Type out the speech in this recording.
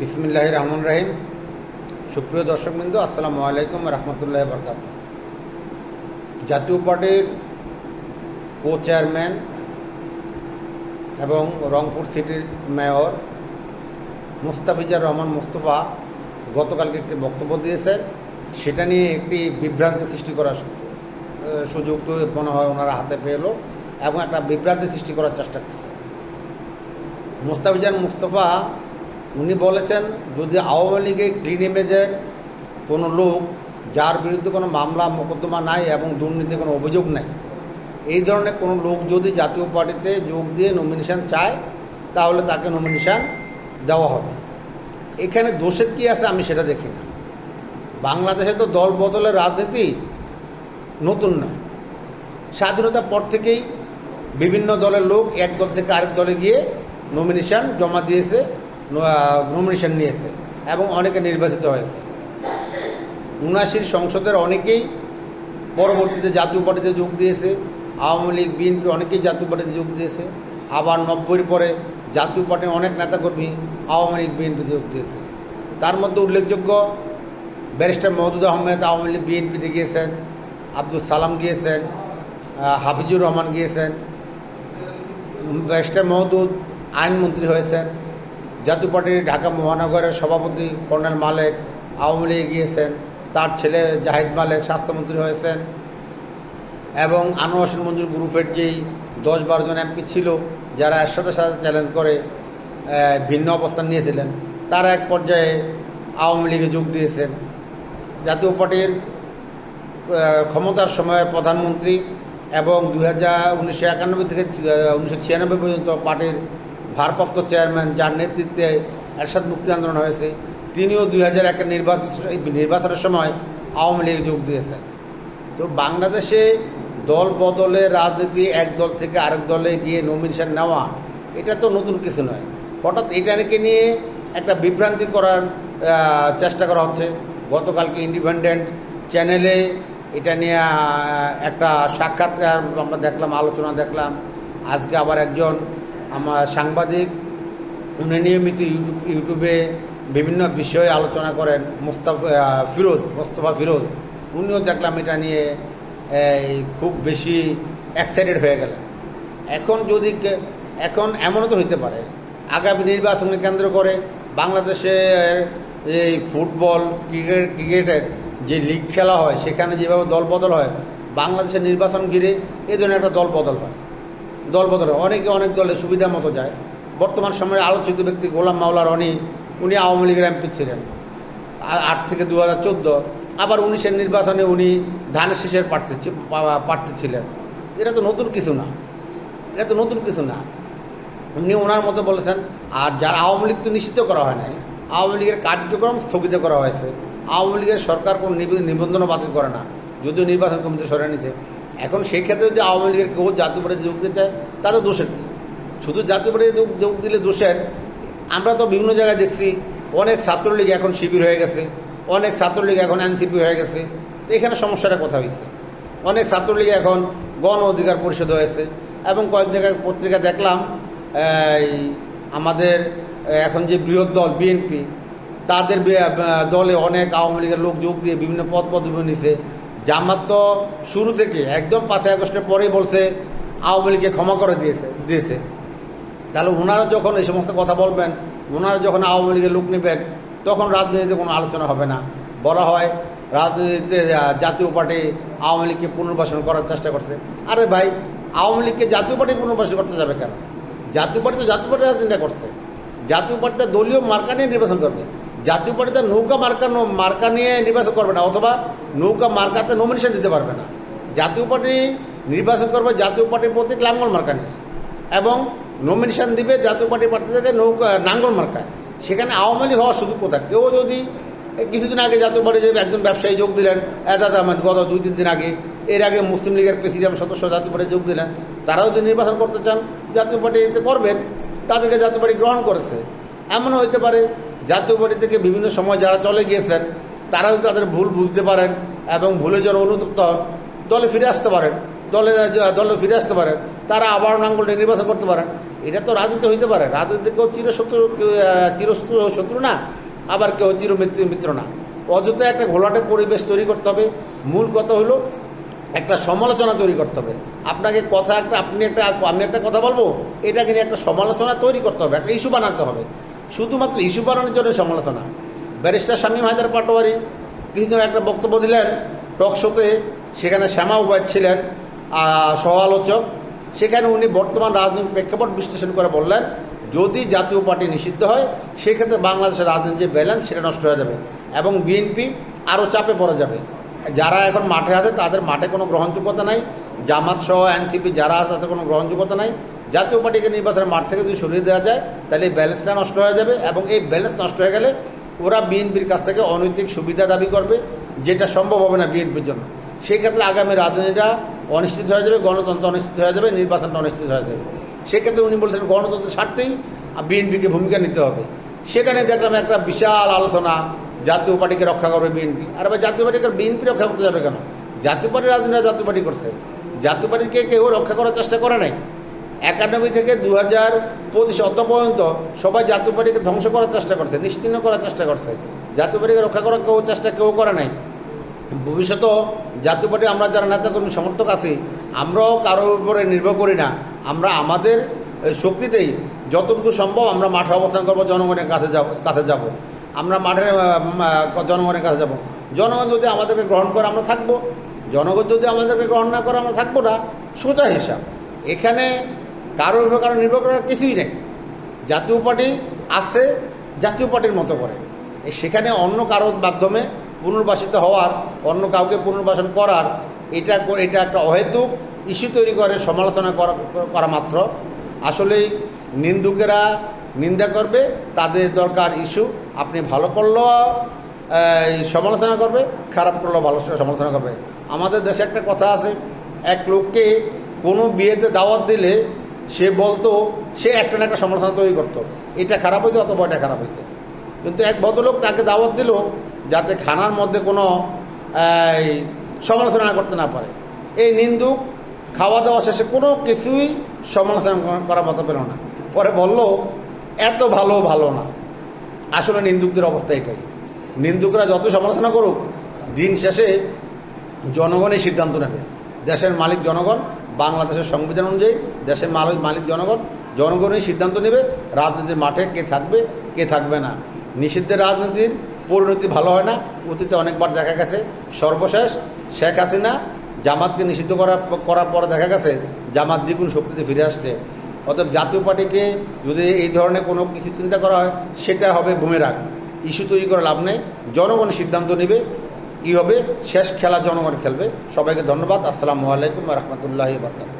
বিসমিল্লাহ রহমান রাহিম। সুপ্রিয় দর্শকবৃন্দ, আসসালামু আলাইকুম রহমতুল্লাহ বরকাত জাতীয় পার্টির কো চেয়ারম্যান এবং রংপুর সিটির মেয়র মুস্তাফিজার রহমান মুস্তফা গতকালকে একটি বক্তব্য দিয়েছেন। সেটা নিয়ে একটি বিভ্রান্তি সৃষ্টি করার সুযোগ তো মনে হয় ওনারা হাতে পেল এবং একটা বিভ্রান্তি সৃষ্টি করার চেষ্টা করছে। মুস্তাফিজান মুস্তফা উনি বলেছেন, যদি আওয়ামী লীগে ক্লিন ইমেজের কোনো লোক যার বিরুদ্ধে কোনো মামলা, মোকদ্দমা নাই এবং দুর্নীতি কোনো অভিযোগ নাই, এই ধরনের কোনো লোক যদি জাতীয় পার্টিতে যোগ দিয়ে নমিনেশন চায়, তাহলে তাকে নমিনেশন দেওয়া হবে। এখানে দোষের কী আছে আমি সেটা দেখি না। বাংলাদেশে তো দল বদলের রাজনীতি নতুন নয়। স্বাধীনতার পর থেকেই বিভিন্ন দলের লোক এক দল থেকে আরেক দলে গিয়ে নমিনেশন জমা দিয়েছে। নমিনেশন নিয়েছে এবং অনেকে নির্বাচিত হয়েছে। উনাশির সংসদের অনেকেই পরবর্তীতে জাতীয় পার্টিতে যোগ দিয়েছে, আওয়ামী লীগ, বিএনপি অনেকেই জাতীয় পার্টিতে যোগ দিয়েছে, আবার নব্বইয়ের পরে জাতীয় পার্টির অনেক নেতাকর্মী আওয়ামী লীগ বিএনপিতে যোগ দিয়েছে। তার মধ্যে উল্লেখযোগ্য ব্যারিস্টার মহদুদ আহমেদ আওয়ামী লীগ বিএনপিতে গিয়েছেন আব্দুল সালাম গিয়েছেন হাফিজুর রহমান গিয়েছেন, ব্যারিস্টার মহদুদ আইনমন্ত্রী হয়েছেন জাতীয় পার্টির ঢাকা মহানগরের সভাপতি কর্নেল মালেক আওয়ামী লীগে গিয়েছেন। তার ছেলে জাহিদ মালেক স্বাস্থ্যমন্ত্রী হয়েছেন। এবং আনোয়ার হোসেন মঞ্জুর গ্রুপের যেই দশ বারো জন এমপি ছিল, যারা একসাথে সাথে সাথে চ্যালেঞ্জ করে ভিন্ন অবস্থান নিয়েছিলেন, তারা এক পর্যায়ে আওয়ামী লীগে যোগ দিয়েছেন। জাতীয় পার্টির ক্ষমতার সময় প্রধানমন্ত্রী এবং দু হাজার উনিশশো একানব্বই থেকে উনিশশো ছিয়ানব্বই পর্যন্ত পার্টির ভারপ্রাপ্ত চেয়ারম্যান যার নেতৃত্বে এরশাদ মুক্তি আন্দোলন হয়েছে, তিনিও দুই হাজার একের নির্বাচন নির্বাচনের সময় আওয়ামী লীগে যোগ দিয়েছেন। তো বাংলাদেশে দল বদলে রাজনীতি এক দল থেকে আরেক দলে গিয়ে নমিনেশন নেওয়া, এটা তো নতুন কিছু নয়। হঠাৎ এটাকে নিয়ে একটা বিভ্রান্তি করার চেষ্টা করা হচ্ছে। গতকালকে ইন্ডিপেন্ডেন্ট চ্যানেলে এটা নিয়ে একটা সাক্ষাৎকার আমরা দেখলাম, আলোচনা দেখলাম। আজকে আবার একজন আমার সাংবাদিক, উনি নিয়মিত ইউটিউব ইউটিউবে বিভিন্ন বিষয়ে আলোচনা করেন, মুস্তাফা ফিরোজ, মোস্তফা ফিরোজ। উনিও দেখলাম এটা নিয়ে খুব বেশি এক্সাইটেড হয়ে গেলেন। এখন যদি এখন এমনও তো হইতে পারে, আগামী নির্বাচনকে কেন্দ্র করে বাংলাদেশে এই ফুটবল, ক্রিকেট, ক্রিকেটের যে লিগ খেলা হয়, সেখানে যেভাবে দল বদল হয়, বাংলাদেশের নির্বাচন ঘিরে এই ধরনের একটা দল বদল হয়। দল বদল। অনেকে অনেক দলে সুবিধা মতো যায়। বর্তমান সময়ে আলোচিত ব্যক্তি গোলাম মাওলা রনি, উনি আওয়ামী লীগের এমপি ছিলেন। আট থেকে দু হাজার চোদ্দ। আবার উনিশের নির্বাচনে উনি ধানের শীষের প্রার্থী প্রার্থী ছিলেন। এটা তো নতুন কিছু না। এটা তো নতুন কিছু না। উনি ওনার মতো বলেছেন, আর যার আওয়ামী লীগ তো নিষিদ্ধ করা হয় নাই, আওয়ামী লীগের কার্যক্রম স্থগিত করা হয়েছে। আওয়ামী লীগের সরকার কোনো নিব- নিবন্ধনও বাতিল করে না। যদিও নির্বাচন কমিটি সরে নিতে এখন সেই ক্ষেত্রে যদি আওয়ামী লীগের কেউ জাতীয় পার্টিতে যোগ দিতে চায় তাদের দোষের কী? শুধু জাতীয় পার্টিতে যোগ যোগ দিলে দোষের? আমরা তো বিভিন্ন জায়গায় দেখছি, অনেক ছাত্রলীগ এখন শিবির হয়ে গেছে, অনেক ছাত্রলীগ এখন এনসিপি হয়ে গেছে এখানে সমস্যাটা কথা হয়েছে? অনেক ছাত্রলীগ এখন গণ অধিকার পরিষদ হয়েছে, এবং কয়েক জায়গায় পত্রিকা দেখলাম, এই আমাদের এখন যে বৃহৎ দল, বিএনপি, তাদের দলে অনেক আওয়ামী লীগের লোক যোগ দিয়ে বিভিন্ন পদ পদবি নিছে জামাত তো শুরু থেকে একদম পাঁচই আগস্টের পরেই বলছে, আওয়ামী লীগকে ক্ষমা করে দিয়েছে দিয়েছে। তাহলে ওনারা যখন এই সমস্ত কথা বলবেন ওনারা যখন আওয়ামী লীগের লোক নেবেন, তখন রাজনীতিতে কোনো আলোচনা হবে না। বলা হয় রাজনীতিতে জাতীয় পার্টি আওয়ামী লীগকে পুনর্বাসন করার চেষ্টা করছে। আরে ভাই, আওয়ামী লীগকে জাতীয় পার্টি পুনর্বাসন করতে যাবে কেন? জাতীয় পার্টি তো জাতীয় পার্টি রাজনীতিটা করছে। জাতীয় পার্টিটা দলীয় মার্কা নিয়ে নির্বাচন করবে। জাতীয় পার্টিতে নৌকা মার্কা মার্কা নিয়ে নির্বাচন করবে না, অথবা নৌকা মার্কাতে নমিনেশন দিতে পারবে না। জাতীয় পার্টি নির্বাচন করবে জাতীয় পার্টির প্রতীক লাঙ্গল মার্কা নিয়ে। এবং নমিনেশন দিবে জাতীয় পার্টি প্রার্থী থেকে নৌকা নাঙ্গল মার্কায় সেখানে আওয়ামী লীগ হওয়ার সুযোগ কোথায়? কেউ যদি কিছুদিন আগে জাতীয় পার্টি একজন ব্যবসায়ী যোগ দিলেন এজাজ আহমেদ গত দুই, তিন দিন আগে, এর আগে মুসলিম লীগের প্রেসিডেন্ট সদস্য জাতীয় পার্টি যোগ দিলেন, তারাও যদি নির্বাচন করতে চান, জাতীয় পার্টিতে করবেন, তাদেরকে জাতীয় পার্টি গ্রহণ করেছে। এমনও হইতে পারে জাতীয় পার্টি থেকে বিভিন্ন সময় যারা চলে গিয়েছেন, তারাও তাদের ভুল বুঝতে পারেন এবং ভুলের জন্য অনুতপ্ত দলে ফিরে আসতে পারেন। দলে দলে ফিরে আসতে পারেন। তারা আবার নাঙ্গলটা নির্বাচন করতে পারেন। এটা তো রাজনীতি হইতে পারে। রাজনীতি কেউ চিরশত্রু চিরশত্রু শত্রু না, আবার কেউ চিরমিত্র, মিত্র না। অযথা একটা ঘোলাটে পরিবেশ তৈরি করতে হবে। মূল কথা হলো একটা সমালোচনা তৈরি করতে হবে। আপনাকে কথা একটা, আপনি একটা, আমি একটা কথা বলব, এটাকে নিয়ে একটা সমালোচনা তৈরি করতে হবে, একটা ইস্যু বানাতে হবে। শুধুমাত্র ইস্যু বানানোর জন্য সমালোচনা। ব্যারিস্টার শামীম হায়দার পাটোয়ারি কিছুদিন একটা বক্তব্য দিলেন, টক শোতে, সেখানে শ্যামা উপায় ছিলেন সহ আলোচক সেখানে উনি বর্তমান রাজনৈতিক প্রেক্ষাপট বিশ্লেষণ করে বললেন, যদি জাতীয় পার্টি নিষিদ্ধ হয়, সেক্ষেত্রে বাংলাদেশের রাজনীতির যে ব্যালেন্স, সেটা নষ্ট হয়ে যাবে এবং বিএনপি আরও চাপে পড়ে যাবে। যারা এখন মাঠে আছে, তাদের মাঠে কোনো গ্রহণযোগ্যতা নাই। জামাত সহ এনসিপি যারা আছে, তাদের কোনো গ্রহণযোগ্যতা নাই। জাতীয় পার্টিকে নির্বাচনের মাঠ থেকে যদি সরিয়ে দেওয়া যায়, তাহলে এই ব্যালেন্সটা নষ্ট হয়ে যাবে এবং এই ব্যালেন্স নষ্ট হয়ে গেলে ওরা বিএনপির কাছ থেকে অনৈতিক সুবিধা দাবি করবে, যেটা সম্ভব হবে না বিএনপির জন্য। সেক্ষেত্রে আগামী রাজনীতিটা অনিশ্চিত হয়ে যাবে, গণতন্ত্র অনিশ্চিত হয়ে যাবে, নির্বাচনটা অনিশ্চিত হয়ে যাবে। সেক্ষেত্রে উনি বলছেন গণতন্ত্রের স্বার্থেই বিএনপিকে ভূমিকা নিতে হবে। সেখানে দেখলাম একটা বিশাল আলোচনা, জাতীয় পার্টিকে রক্ষা করবে বিএনপি। আর আবার জাতীয় পার্টিকে বিএনপি রক্ষা করতে যাবে কেন? জাতীয় পার্টির রাজনীতি জাতীয় পার্টি করছে? জাতীয় পার্টিকে কেউ রক্ষা করার চেষ্টা করে নাই? একানব্বই থেকে দু হাজার পঁচিশ অত পর্যন্ত সবাই জাতীয় পার্টিকে ধ্বংস করার চেষ্টা করছে নিশ্চিন্ন করার চেষ্টা করছে। জাতীয় পার্টিকে রক্ষা করার কেউ চেষ্টা কেউ করে নাই। ভবিষ্যতেও জাতীয় পার্টি আমরা যারা নেতাকর্মী সমর্থক আছি আমরাও কারোর উপরে নির্ভর করি না। আমরা আমাদের শক্তিতেই যতটুকু সম্ভব আমরা মাঠে অবস্থান করব জনগণের কাছে যাব কাছে যাব। আমরা আহ, জনগণের কাছে যাব। জনগণ যদি আমাদেরকে গ্রহণ করে আমরা থাকব। জনগণ যদি আমাদেরকে গ্রহণ না করে আমরা থাকব না সোজা হিসাব। এখানে কারোর উপর কারও নির্ভর করার কিছুই নেই। জাতীয় পার্টি আছে, জাতীয় পার্টির মতো করে। সেখানে অন্য কারোর মাধ্যমে পুনর্বাসিত হওয়ার, অন্য কাউকে পুনর্বাসন করার, এটা এটা একটা অহেতুক ইস্যু তৈরি করে, সমালোচনা করা মাত্র। আসলেই নিন্দুকেরা নিন্দা করবে, তাদের দরকার ইস্যু। আপনি ভালো করলেও সমালোচনা করবে, খারাপ করলেও ভালো সমালোচনা করবে। আমাদের দেশে একটা কথা আছে, এক লোককে কোনো বিয়েতে দাওয়াত দিলে সে বলতো, সে একটা না একটা সমালোচনা তৈরি করতো। এটা খারাপ হইতো অথবা এটা খারাপ হইতো। কিন্তু এক ভদ্রলোক তাকে দাওয়াত দিল যাতে খানার মধ্যে কোনো সমালোচনা করতে না পারে। এই নিন্দুক খাওয়া দাওয়া শেষে কোনো কিছুই সমালোচনা করা- করার মতো পেল না। পরে বলল, এত ভালো ভালো না। আসলে নিন্দুকদের অবস্থা এটাই। নিন্দুকরা যত সমালোচনা করুক, দিন শেষে জনগণই সিদ্ধান্ত নেবে। দেশের মালিক জনগণ বাংলাদেশের সংবিধান অনুযায়ী দেশের মালিক মালিক জনগণ জনগণই সিদ্ধান্ত নেবে রাজনীতির মাঠে কে থাকবে কে থাকবে না। নিষিদ্ধের রাজনীতির পরিণতি ভালো হয় না। অতীতে অনেকবার দেখা গেছে, সর্বশেষ শেখ হাসিনা জামাতকে নিষিদ্ধ করার করার পরে দেখা গেছে, জামাত দ্বিগুণ শক্তিতে ফিরে আসছে। অতএব জাতীয় পার্টিকে যদি এই ধরনের কোনো কিছু চিন্তা করা হয়, সেটা হবে বুমেরাং। ইস্যু তৈরি করে লাভ নেই। জনগণ সিদ্ধান্ত নেবে কী হবে? শেষ খেলা জনগণ খেলবে। সবাইকে ধন্যবাদ। আসসালামু আলাইকুম রহমতুল্লাহ বরকাত